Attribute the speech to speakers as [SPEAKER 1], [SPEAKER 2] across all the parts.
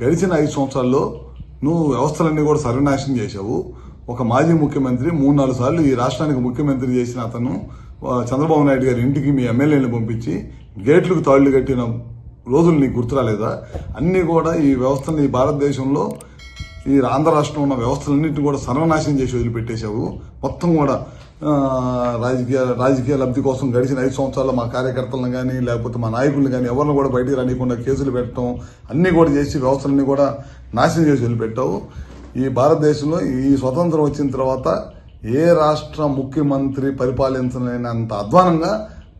[SPEAKER 1] గడిచిన ఐదు సంవత్సరాల్లో నువ్వు వ్యవస్థలన్నీ కూడా సర్వనాశనం చేశావు. ఒక మాజీ ముఖ్యమంత్రి మూడు నాలుగు సార్లు ఈ రాష్ట్రానికి ముఖ్యమంత్రి చేసిన అతను చంద్రబాబు నాయుడు గారి ఇంటికి మీ ఎమ్మెల్యేని పంపించి గేట్లకు తాళ్ళు కట్టిన రోజులు నీకు గుర్తురాలేదా? అన్నీ కూడా ఈ వ్యవస్థని ఈ భారతదేశంలో ఈ ఆంధ్ర రాష్ట్రంలో ఉన్న వ్యవస్థలన్నింటినీ కూడా సర్వనాశనం చేసి వదిలిపెట్టేశావు. మొత్తం కూడా రాజకీయ రాజకీయ లబ్ధి కోసం గడిచిన ఐదు సంవత్సరాల్లో మా కార్యకర్తలను కానీ లేకపోతే మా నాయకులను కానీ ఎవరిని కూడా బయటికి రానియకుండా కేసులు పెట్టడం అన్నీ కూడా చేసి వ్యవస్థలన్నీ కూడా నాశనం చేసి వదిలిపెట్టావు. ఈ భారతదేశంలో ఈ స్వతంత్రం వచ్చిన తర్వాత ఏ రాష్ట్ర ముఖ్యమంత్రి పరిపాలించలేనంత అధ్వానంగా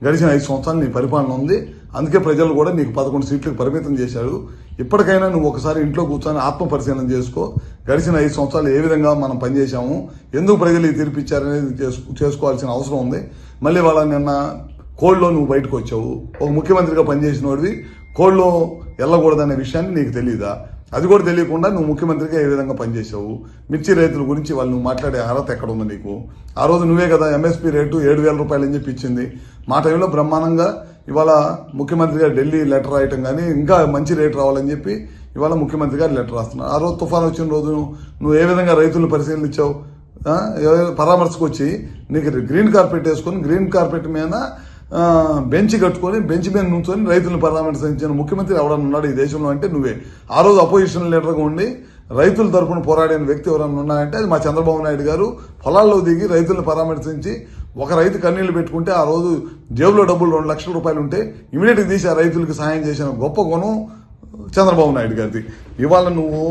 [SPEAKER 1] గడిచిన ఐదు సంవత్సరాలు నీ పరిపాలన ఉంది. అందుకే ప్రజలు కూడా నీకు పదకొండు సీట్లకు పరిమితం చేశారు. ఇప్పటికైనా నువ్వు ఒకసారి ఇంట్లో కూర్చొని ఆత్మ పరిశీలన చేసుకో. గడిచిన ఐదు సంవత్సరాలు ఏ విధంగా మనం పనిచేశాము ఎందుకు ప్రజలు ఈ తీర్పు ఇచ్చారనేది చేసు- చేసుకోవాల్సిన అవసరం ఉంది. మళ్ళీ వాళ్ళ నిన్న కోల్డ్లో నువ్వు బయటకు వచ్చావు. ఒక ముఖ్యమంత్రిగా పనిచేసిన వాడివి. కోల్డ్లో వెళ్ళకూడదనే విషయాన్ని నీకు తెలియదా అది కూడా తెలియకుండా నువ్వు ముఖ్యమంత్రిగా ఏ విధంగా పనిచేసావు మిర్చి రైతుల గురించి వాళ్ళు నువ్వు మాట్లాడే అర్హత ఎక్కడ ఉంది నీకు? ఆ రోజు నువ్వే కదా ఎంఎస్పీ రేటు ఏడు వేల రూపాయలు అని చెప్పి ఇచ్చింది. మా టైంలో బ్రహ్మాండంగా ఇవాళ ముఖ్యమంత్రిగా ఢిల్లీ లెటర్ రాయటం కానీ ఇంకా మంచి రేటు రావాలని చెప్పి ఇవాళ ముఖ్యమంత్రి గారు లెటర్ రాస్తున్నారు. ఆ రోజు తుఫాన్ వచ్చిన రోజు నువ్వు ఏ విధంగా రైతులను పరిశీలించావు? పరామర్శకు వచ్చి నీకు గ్రీన్ కార్పెట్ వేసుకొని గ్రీన్ కార్పెట్ మీద బెంచ్ కట్టుకొని బెంచ్ మీద నుంచొని రైతులను పరామర్శించిన ముఖ్యమంత్రి ఎవడన్నా ఉన్నాడు ఈ దేశంలో అంటే నువ్వే. ఆ రోజు అపోజిషన్ లీడర్గా ఉండి రైతుల తరపున పోరాడిన వ్యక్తి ఎవరైనా ఉన్నాయంటే అది మా చంద్రబాబు నాయుడు గారు. పొలాల్లో దిగి రైతులను పరామర్శించి ఒక రైతు కన్నీళ్ళు పెట్టుకుంటే ఆ రోజు జేబులో డబ్బులు రెండు లక్షల రూపాయలు ఉంటే ఇమీడియట్గా తీసి ఆ రైతులకు సహాయం చేసిన గొప్ప గుణం చంద్రబాబు నాయుడు గారిది. ఇవాళ నువ్వు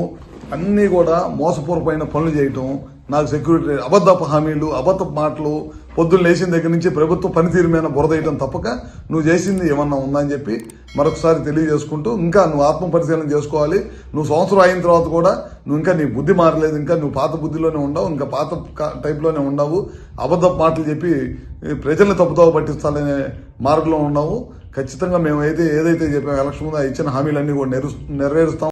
[SPEAKER 1] అన్నీ కూడా మోసపూర్వమైన పనులు చేయటం నాకు సెక్యూరిటీ అబద్ధపు హామీలు అబద్ధపు మాటలు పొద్దున్న లేచిన దగ్గర నుంచి ప్రభుత్వ పనితీరు మీద బురదేయటం తప్పక. నువ్వు చేసింది ఏమన్నా ఉందా అని చెప్పి మరొకసారి తెలియజేసుకుంటూ ఇంకా నువ్వు ఆత్మ పరిశీలన చేసుకోవాలి. నువ్వు సంవత్సరం అయిన తర్వాత కూడా నువ్వు ఇంకా నీ బుద్ధి మారలేదు ఇంకా నువ్వు పాత బుద్ధిలోనే ఉండవు ఇంకా పాత టైప్లోనే ఉండవు. అబద్ధ మాటలు చెప్పి ప్రజల్ని తప్పుతో పట్టించాలనే మార్గంలో ఉన్నావు ఖచ్చితంగా మేము అయితే ఏదైతే చెప్పాము ఎలక్షన్ ముందు ఇచ్చిన హామీలన్నీ కూడా నెరు నెరవేరుస్తాం.